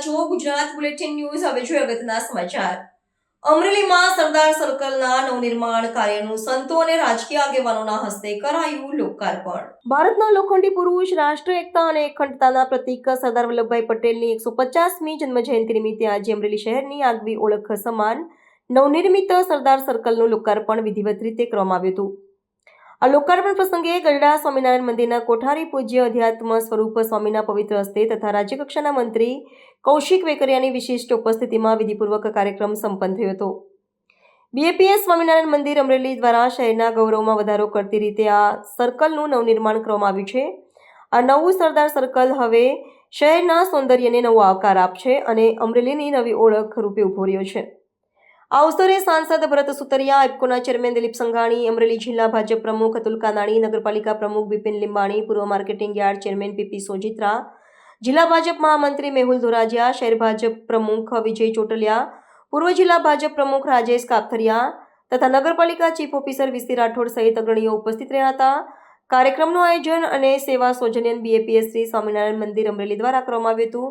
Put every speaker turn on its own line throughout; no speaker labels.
છો Gujarat bulletin news હવે જોઈએ અગત્યના સમાચાર. અમરેલીમાં સરદાર સર્કલના નવનિર્માણ કાર્યનું સંતો અને રાજકીય આગેવાનોના હસ્તે કરાયું લોકાર્પણ. ભારતના લોખંડી પુરુષ રાષ્ટ્ર એકતા અને અખંડતાના પ્રતીક સરદાર વલ્લભભાઈ પટેલની એકસો પચાસમી જન્મજયંતિ નિમિત્તે આજે અમરેલી શહેરની આગવી ઓળખ સમાન નવનિર્મિત સરદાર સર્કલનું લોકાર્પણ વિધિવત રીતે કરવામાં આવ્યું હતું. આ લોકાર્પણ પ્રસંગે ગઢડા સ્વામિનારાયણ મંદિરના કોઠારી પૂજ્ય અધ્યાત્મ સ્વરૂપ સ્વામીના પવિત્ર હસ્તે તથા રાજ્યકક્ષાના મંત્રી કૌશિક વેકરિયાની વિશિષ્ટ ઉપસ્થિતિમાં વિધિપૂર્વક કાર્યક્રમ સંપન્ન થયો હતો. બીએપીએસ સ્વામિનારાયણ મંદિર અમરેલી દ્વારા શહેરના ગૌરવમાં વધારો કરતી રીતે આ સર્કલનું નવનિર્માણ કરવામાં આવ્યું છે. આ નવું સરદાર સર્કલ હવે શહેરના સૌંદર્યને નવો આવકાર આપશે અને અમરેલીની નવી ઓળખ રૂપે ઊભો રહ્યો છે. આ અવસરે સાંસદ ભરત સુતરિયા ઇફકોના ચેરમેન દિલીપ સંઘાણી, અમરેલી જિલ્લા ભાજપ પ્રમુખ અતુલ કાનાણી, નગરપાલિકા પ્રમુખ બિપિન લીંબાણી, પૂર્વ marketing yard chairman PP Sojitra, જિલ્લા ભાજપ મહામંત્રી મેહુલ ધોરાજીયા, શહેર ભાજપ પ્રમુખ વિજય ચોટલિયા, પૂર્વ જિલ્લા ભાજપ પ્રમુખ રાજેશ કાપથરિયા તથા નગરપાલિકા ચીફ ઓફિસર વીસી રાઠોડ સહિત અગ્રણીઓ ઉપસ્થિત રહ્યા હતા. કાર્યક્રમનું આયોજન અને સેવા સૌજન્યન બીએપીએસ શ્રી સ્વામિનારાયણ મંદિર અમરેલી દ્વારા કરવામાં આવ્યું હતું.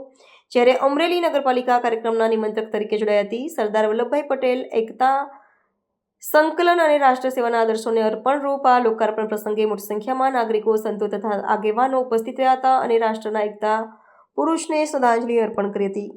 જ્યારે અમરેલી નગરપાલિકા કાર્યક્રમના નિમંત્રક તરીકે જોડાઈ હતી, સરદાર વલ્લભભાઈ પટેલ એકતા સંકલન અને રાષ્ટ્ર સેવાના આદર્શોને અર્પણ રૂપ આ લોકાર્પણ પ્રસંગે મોટી સંખ્યામાં નાગરિકો, સંતો તથા આગેવાનો ઉપસ્થિત રહ્યા હતા અને રાષ્ટ્રના એકતા પુરુષને શ્રદ્ધાંજલિ અર્પણ કરી હતી.